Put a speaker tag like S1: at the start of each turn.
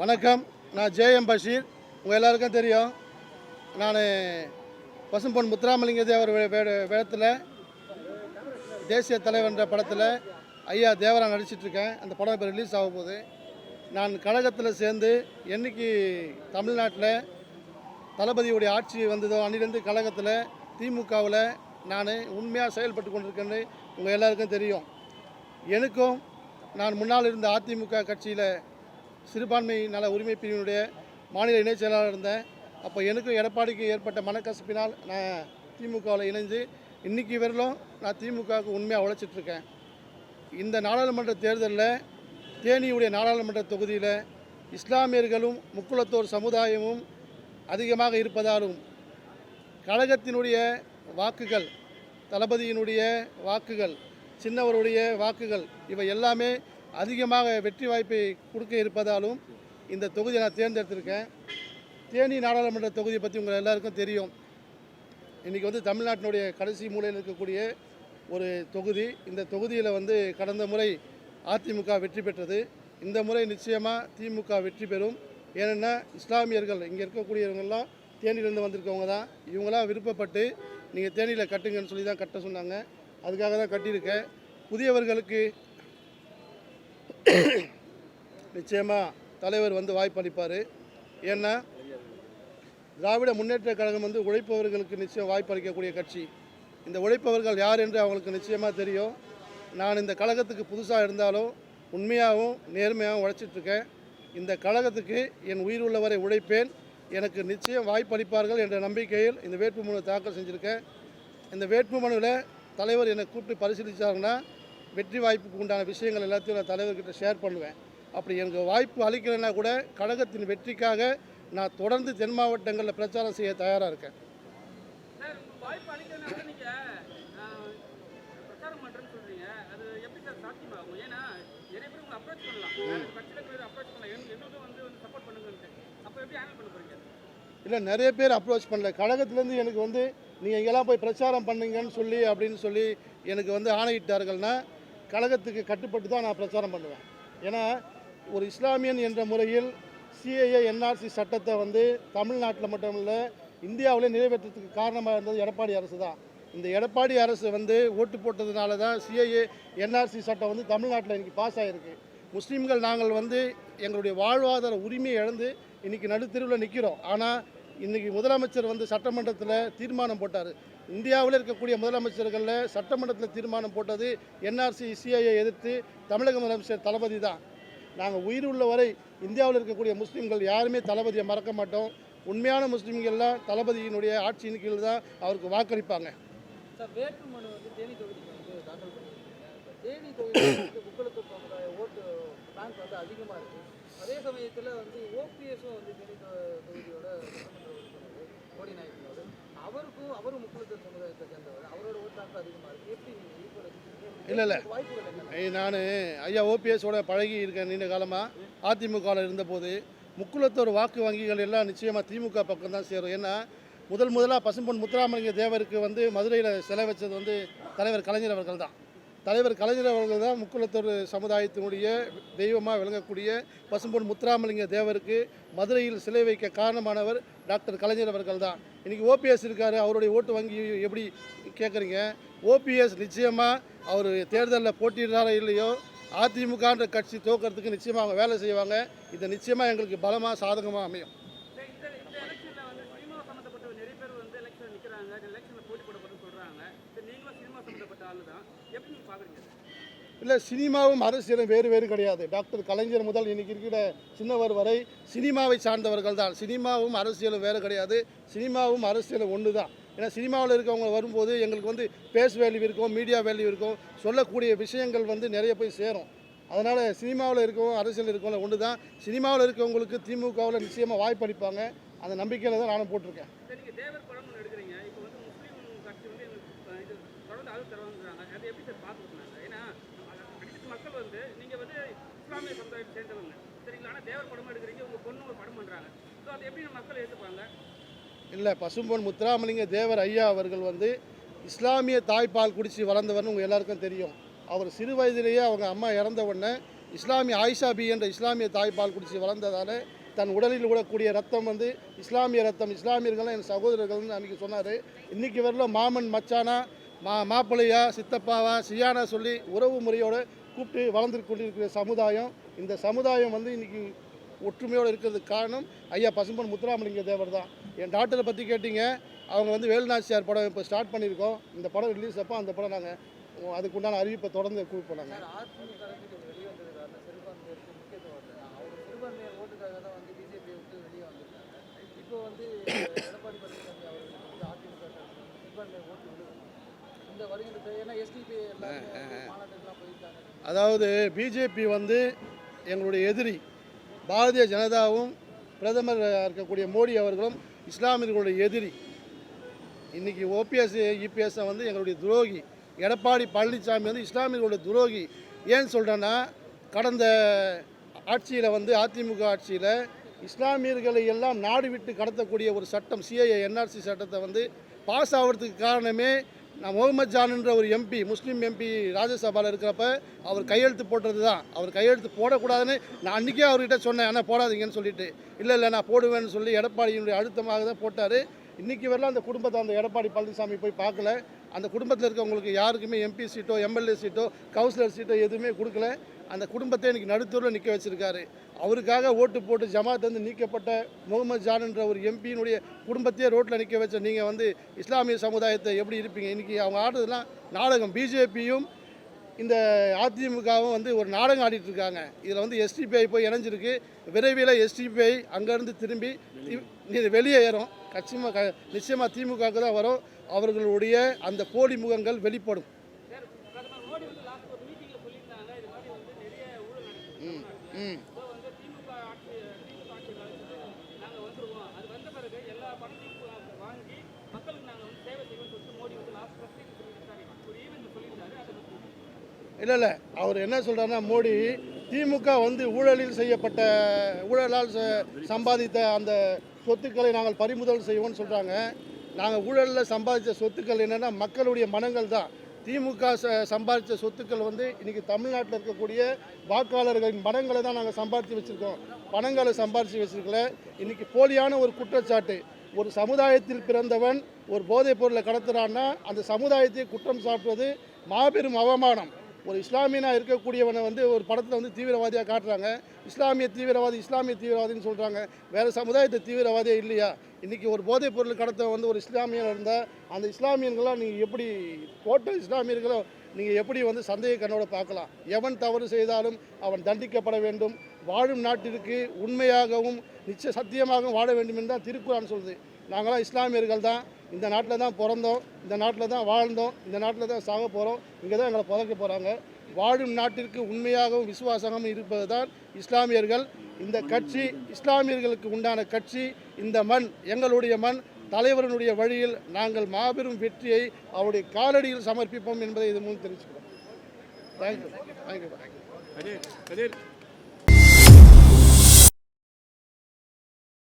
S1: வணக்கம். நான் ஜேஎம் பஷீர். உங்கள் எல்லாருக்கும் தெரியும். நான் பசும்பொன் முத்துராமலிங்க தேவர் வேடத்தில் தேசிய தலைவன்ற படத்தில் ஐயா தேவரா நடிச்சிட்ருக்கேன். அந்த படம் இப்போ ரிலீஸ் ஆக போகுது. நான் கழகத்தில் சேர்ந்து என்னைக்கு தமிழ்நாட்டில் தளபதியுடைய ஆட்சி வந்ததோ அன்னிலேருந்து கழகத்தில் திமுகவில் நான் உண்மையாக செயல்பட்டு கொண்டிருக்கேன்னு உங்கள் எல்லாருக்கும் தெரியும். எனக்கும் நான் முன்னால் இருந்த அதிமுக கட்சியில் சிறுபான்மை நல உரிமை பிரிவினுடைய மாநில இணைச் செயலாளர் இருந்தேன். அப்போ எனக்கும் எடப்பாடிக்கு ஏற்பட்ட மனக்கசப்பினால் நான் திமுகவில் இணைந்து இன்றைக்கி வரலும் நான் திமுகவுக்கு உண்மையாக உழைச்சிட்ருக்கேன் இந்த நாடாளுமன்ற தேர்தலில் தேனியுடைய நாடாளுமன்ற தொகுதியில் இஸ்லாமியர்களும் முக்குளத்தோர் சமுதாயமும் அதிகமாக இருப்பதாலும் கழகத்தினுடைய வாக்குகள் தளபதியினுடைய வாக்குகள் சின்னவருடைய வாக்குகள் இவை எல்லாமே அதிகமாக வெற்றி வாய்ப்பை கொடுக்க இருப்பதாலும் இந்த தொகுதியை நான் தேர்ந்தெடுத்திருக்கேன். தேனி நாடாளுமன்ற தொகுதியை பற்றி உங்கள் எல்லாருக்கும் தெரியும். இன்றைக்கி வந்து தமிழ்நாட்டினுடைய கடைசி மூலையில் இருக்கக்கூடிய ஒரு தொகுதி. இந்த தொகுதியில் வந்து கடந்த முறை அதிமுக வெற்றி பெற்றது. இந்த முறை நிச்சயமாக திமுக வெற்றி பெறும். ஏன்னா இஸ்லாமியர்கள் இங்கே இருக்கக்கூடியவங்கெல்லாம் தேனியிலேருந்து வந்திருக்கவங்க தான். இவங்களாம் விருப்பப்பட்டு நீங்கள் தேனியில் கட்டுங்கன்னு சொல்லி தான் கட்ட சொன்னாங்க. அதுக்காக தான் கட்டியிருக்கேன். புதியவர்களுக்கு நிச்சயமாக தலைவர் வந்து வாய்ப்பு அளிப்பார். ஏன்னா திராவிட முன்னேற்ற கழகம் வந்து உழைப்பவர்களுக்கு நிச்சயம் வாய்ப்பு அளிக்கக்கூடிய கட்சி. இந்த உழைப்பவர்கள் யார் என்று அவங்களுக்கு நிச்சயமாக தெரியும். நான் இந்த கழகத்துக்கு புதுசாக இருந்தாலும் உண்மையாகவும் நேர்மையாகவும் உழைச்சிட்ருக்கேன் இந்த கழகத்துக்கு என் உயிர் உள்ளவரை உழைப்பேன். எனக்கு நிச்சயம் வாய்ப்பளிப்பார்கள் என்ற நம்பிக்கையில் இந்த வேட்புமனு தாக்கல் செஞ்சுருக்கேன். இந்த வேட்புமனுவில் தலைவர் என்னை கூப்பிட்டு பரிசீலித்தாருன்னா வெற்றி வாய்ப்புக்கு உண்டான விஷயங்கள் எல்லாத்தையும் நான் தலைவர்கிட்ட ஷேர் பண்ணுவேன். அப்படி எனக்கு வாய்ப்பு அளிக்கலைன்னா கூட கழகத்தின் வெற்றிக்காக நான் தொடர்ந்து தென் மாவட்டங்களில் பிரச்சாரம் செய்ய தயாராக இருக்கேன்.
S2: நிறைய பேர் உங்களை அப்ரோச் பண்ணலாம். கட்சியில் அப்ரோச் பண்ணலாம். எங்க- வந்து வந்து சப்போர்ட் பண்ணுங்கன்ட்டு.
S1: இல்லை நிறைய பேர் அப்ரோச் பண்ணல. கழகத்துலேருந்து எனக்கு வந்து நீங்கள் எங்கெல்லாம் போய் பிரச்சாரம் பண்ணுங்கன்னு சொல்லி அப்படின்னு சொல்லி எனக்கு வந்து ஆணையிட்டார்கள்னா கழகத்துக்கு கட்டுப்பட்டு தான் நான் பிரச்சாரம் பண்ணுவேன். ஏன்னா ஒரு இஸ்லாமியன் என்ற முறையில் சிஏஏ என்ஆர்சி சட்டத்தை வந்து தமிழ்நாட்டில் மட்டும் இல்லை இந்தியாவிலே நிறைவேற்றத்துக்கு காரணமாக இருந்தது எடப்பாடி அரசு தான். இந்த எடப்பாடி அரசு வந்து ஓட்டு போட்டதுனால தான் சிஏஏ என்ஆர்சி சட்டம் வந்து தமிழ்நாட்டில் இன்றைக்கி பாஸ் ஆகிருக்கு முஸ்லீம்கள் நாங்கள் வந்து எங்களுடைய வாழ்வாதார உரிமையை இழந்து இன்றைக்கி நடுத்தெருவில் நிற்கிறோம் ஆனால் இன்றைக்கி முதலமைச்சர் வந்து சட்டமன்றத்தில் தீர்மானம் போட்டார். இந்தியாவில் இருக்கக்கூடிய முதலமைச்சர்களில் சட்டமன்றத்தில் தீர்மானம் போட்டது என்ஆர்சி சிஐயை எதிர்த்து தமிழக முதலமைச்சர் தளபதி தான். நாங்கள் உயிர் உள்ள வரை இந்தியாவில் இருக்கக்கூடிய முஸ்லீம்கள் யாருமே தளபதியை மறக்க மாட்டோம். உண்மையான முஸ்லீம்கள்லாம் தளபதியினுடைய ஆட்சியின் கீழ் தான் அவருக்கு வாக்களிப்பாங்க.
S3: வேட்புமனு வந்து தேனி தொகுதிக்கு அதே சமயத்தில் வந்து ஓபிஎஸும் வந்து தேனி தொ- தொகுதியோட கோடி நாயக்கனோடு அவருக்கும் அவரும் முக்குளத்தூர் சமுதாயத்தை சேர்ந்தவர் அவரோட ஓட்டு பேங்க் அதிகமாக இருக்குது எப்படி நீங்கள் ஈக்குவல்
S1: இல்ல, இல்ல. நான் ஐயா ஓபிஎஸோட பழகி இருக்கேன் நீண்ட காலமாக அதிமுகவில் இருந்தபோது முக்குளத்தோர் வாக்கு வங்கிகள் எல்லாம் நிச்சயமாக திமுக பக்கம் தான் சேரும். ஏன்னா முதல் முதலாக பசும்பொன் முத்துராமலிங்க தேவருக்கு வந்து மதுரையில் சிலை வச்சது வந்து தலைவர் கலைஞர் அவர்கள் தான் தலைவர் கலைஞர் அவர்கள் தான் முக்குளத்தூர் சமுதாயத்தினுடைய தெய்வமாக விளங்கக்கூடிய பசும்பொன் முத்துராமலிங்க தேவருக்கு மதுரையில் சிலை வைக்க காரணமானவர் டாக்டர் கலைஞர் அவர்கள் தான். இன்றைக்கி ஓபிஎஸ் இருக்கார் அவருடைய ஓட்டு வங்கி எப்படி கேட்குறீங்க? ஓபிஎஸ் நிச்சயமாக அவர் தேர்தலில் போட்டியிடுறாரோ இல்லையோ அதிமுகன்ற கட்சி தோக்கிறதுக்கு நிச்சயமாக அவங்க வேலை செய்வாங்க. இது நிச்சயமாக எங்களுக்கு பலமாக சாதகமாக அமையும்.
S2: போட்டி போட சொல்கிறாங்க நீங்களும் சினிமா சம்மந்தப்பட்ட ஆள் தான்
S1: இல்லை சினிமாவும் அரசியலும் வேறு வேறு கிடையாது. டாக்டர் கலைஞர் முதல் இன்னைக்கு இருக்கிற சின்னவர் வரை சினிமாவை சார்ந்தவர்கள் தான். சினிமாவும் அரசியலும் வேறு கிடையாது. சினிமாவும் அரசியலும் ஒன்று தான். ஏன்னா சினிமாவில் இருக்கவங்க வரும்போது எங்களுக்கு வந்து பேஸ் வேல்யூ இருக்கும் மீடியா வேல்யூ இருக்கும். சொல்லக்கூடிய விஷயங்கள் வந்து நிறைய போய் சேரும். அதனால் சினிமாவில் இருக்கவும் அரசியல் இருக்கவங்கள ஒன்று தான். சினிமாவில் இருக்கவங்களுக்கு திமுகவில் நிச்சயமாக வாய்ப்பு அளிப்பாங்க அந்த நம்பிக்கையில் தான் நானும் போட்டிருக்கேன்
S2: சரி நீங்கள் தேவர் படம் ஒன்று எடுக்கிறீங்க இப்போ வந்து முஸ்லீம் கட்சி வந்து எங்களுக்கு அஹ், இது தொடர்ந்து அது தருவாங்கிறாங்க அது எப்படி சார் பார்த்துருக்காங்க ஏன்னா அடித்த மக்கள் வந்து நீங்கள் வந்து இஸ்லாமிய சமுதாயம் சேர்ந்தவங்க. சரிங்களா ஆனால் தேவர் படம் எடுக்கிறீங்க உங்கள் பொண்ணு ஒரு படம் பண்ணுறாங்க ஸோ அதை எப்படி நம்ம மக்கள் ஏற்றுப்பாங்க
S1: இல்லை பசும்பொன் முத்துராமலிங்க தேவர் ஐயா அவர்கள் வந்து இஸ்லாமிய தாய்ப்பால் குடித்து வளர்ந்தவர்னு உங்கள் எல்லாருக்கும் தெரியும். அவர் சிறு வயதிலேயே அவங்க அம்மா இறந்த உடனே இஸ்லாமிய ஆயிஷா பி என்ற இஸ்லாமிய தாய்ப்பால் குடித்து வளர்ந்ததால் தன் உடலில் விடக்கூடிய ரத்தம் வந்து இஸ்லாமிய ரத்தம் இஸ்லாமியர்கள்லாம் என் சகோதரர்கள்னு அன்றைக்கி சொன்னார். இன்றைக்கி வரல மாமன் மச்சானா மா மாப்பிள்ளையா சித்தப்பாவா சியானா சொல்லி உறவு முறையோடு கூப்பிட்டு வளர்ந்து கொண்டிருக்கிற சமுதாயம் இந்த சமுதாயம் வந்து இன்றைக்கி ஒற்றுமையோடு இருக்கிறதுக்கு காரணம் ஐயா பசும்பன் முத்துராமலிங்க தேவர் தான். என் டாக்டரை பற்றி கேட்டிங்க. அவங்க வந்து வேலுநாச்சியார் படம் இப்போ ஸ்டார்ட் பண்ணியிருக்கோம். இந்த படம் ரிலீஸ் அப்போ அந்த படம் நாங்கள் அதுக்குண்டான அறிவிப்பை தொடர்ந்து கொடுப்போம் நாங்கள்
S3: சார்
S1: அதாவது பிஜேபி வந்து எங்களுடைய எதிரி பாரதிய ஜனதாவும் பிரதமர் இருக்கக்கூடிய மோடி அவர்களும் இஸ்லாமியர்களுடைய எதிரி. இன்றைக்கி ஓபிஎஸ் இபிஎஸ் வந்து எங்களுடைய துரோகி. எடப்பாடி பழனிசாமி வந்து இஸ்லாமியர்களுடைய துரோகி. ஏன்னு சொல்கிறேன்னா கடந்த ஆட்சியில் வந்து அதிமுக ஆட்சியில் இஸ்லாமியர்களை எல்லாம் நாடு விட்டு கடத்தக்கூடிய ஒரு சட்டம் சிஐஏ என்ஆர்சி சட்டத்தை வந்து பாஸ் ஆகிறதுக்கு காரணமே நான் முகமது ஜான்ன்ற ஒரு எம்பி முஸ்லீம் எம்பி ராஜ்யசபாவில் இருக்கிறப்ப அவர் கையெழுத்து போட்டது தான் அவர் கையெழுத்து போடக்கூடாதுன்னு நான் அன்றைக்கே அவர்கிட்ட சொன்னேன் ஆனால் போடாதீங்கன்னு சொல்லிட்டு. இல்லை இல்லை நான் போடுவேன்னு சொல்லி எடப்பாடியினுடைய அழுத்தமாக தான் போட்டார். இன்றைக்கி வரலாம் அந்த குடும்பத்தை அந்த எடப்பாடி பழனிசாமி போய் பார்க்கல. அந்த குடும்பத்தில் இருக்கவங்களுக்கு யாருக்குமே எம்பி சீட்டோ எம்எல்ஏ சீட்டோ கவுன்சிலர் சீட்டோ எதுவுமே கொடுக்கல. அந்த குடும்பத்தை இன்னைக்கு நடுத்தூரில் நிற்க வச்சிருக்காரு. அவருக்காக ஓட்டு போட்டு ஜமாத் வந்து நீக்கப்பட்ட முகமது ஜான்ன்ற ஒரு எம்பியினுடைய குடும்பத்தையே ரோட்டில் நிற்க வச்ச நீங்கள் வந்து இஸ்லாமிய சமுதாயத்தை எப்படி இருப்பீங்க? இன்றைக்கி அவங்க ஆடுறதுலாம் நாடகம். பிஜேபியும் இந்த அதிமுகவும் வந்து ஒரு நாடகம் ஆடிட்டு இருக்காங்க. இதில் வந்து எஸ்டிபிஐ போய் இணைஞ்சிருக்கு. விரைவில் எஸ்டிபிஐ அங்கேருந்து திரும்பி வெளியே ஏறும் கட்சிமா க நிச்சயமாக திமுகவுக்கு தான் வரும். அவர்களுடைய அந்த போலி முகங்கள் வெளிப்படும். ம் ம். இல்லை இல்லை. அவர் என்ன சொல்கிறாருன்னா மோடி திமுக வந்து ஊழலில் செய்யப்பட்ட ஊழலால் ச- சம்பாதித்த அந்த சொத்துக்களை நாங்கள் பறிமுதல் செய்வோம்னு சொல்கிறாங்க நாங்கள் ஊழலில் சம்பாதித்த சொத்துக்கள் என்னென்னா மக்களுடைய மனங்கள் தான். திமுக ச சம்பாதித்த சொத்துக்கள் வந்து இன்றைக்கி தமிழ்நாட்டில் இருக்கக்கூடிய வாக்காளர்களின் மனங்களை தான் நாங்கள் சம்பாதிச்சு வச்சுருக்கோம். பணங்களை சம்பாதிச்சு வச்சுருக்கல. இன்றைக்கி போலியான ஒரு குற்றச்சாட்டு. ஒரு சமுதாயத்தில் பிறந்தவன் ஒரு போதைப் பொருளை கடத்துறான்னா அந்த சமுதாயத்தை குற்றம் சாட்டுவது மாபெரும் அவமானம். ஒரு இஸ்லாமியனாக இருக்கக்கூடியவனை வந்து ஒரு படத்தில் வந்து தீவிரவாதியாக காட்டுறாங்க. இஸ்லாமிய தீவிரவாதி இஸ்லாமிய தீவிரவாதின்னு சொல்கிறாங்க வேறு சமுதாயத்தை தீவிரவாதியே இல்லையா? இன்றைக்கி ஒரு போதைப் பொருள் கடத்த வந்து ஒரு இஸ்லாமியர் இருந்தால் அந்த இஸ்லாமியர்களாம் நீங்கள் எப்படி போட்ட இஸ்லாமியர்களோ நீங்கள் எப்படி வந்து சந்தேக கண்ணோட பார்க்கலாம். எவன் தவறு செய்தாலும் அவன் தண்டிக்கப்பட வேண்டும். வாழும் நாட்டிற்கு உண்மையாகவும் நிச்சய சத்தியமாகவும் வாழ வேண்டும் என்று தான் திருக்குறான் சொல்லுது. நாங்களாம் இஸ்லாமியர்கள் தான். இந்த நாட்டில் தான் பிறந்தோம் இந்த நாட்டில் தான் வாழ்ந்தோம் இந்த நாட்டில் தான் சாக போகிறோம் இங்கே தான் எங்களை புதைக்க போகிறாங்க வாழும் நாட்டிற்கு உண்மையாகவும் விசுவாசமாகவும் இருப்பது தான் இஸ்லாமியர்கள். இந்த கட்சி இஸ்லாமியர்களுக்கு உண்டான கட்சி இந்த மண் எங்களுடைய மண் தலைவரனுடைய வழியில் நாங்கள் மாபெரும் வெற்றியை அவருடைய காலடியில் சமர்ப்பிப்போம் என்பதை இது மூலம் தெரிவிச்சுக்கிறோம். Thank you thank you
S4: Kathir.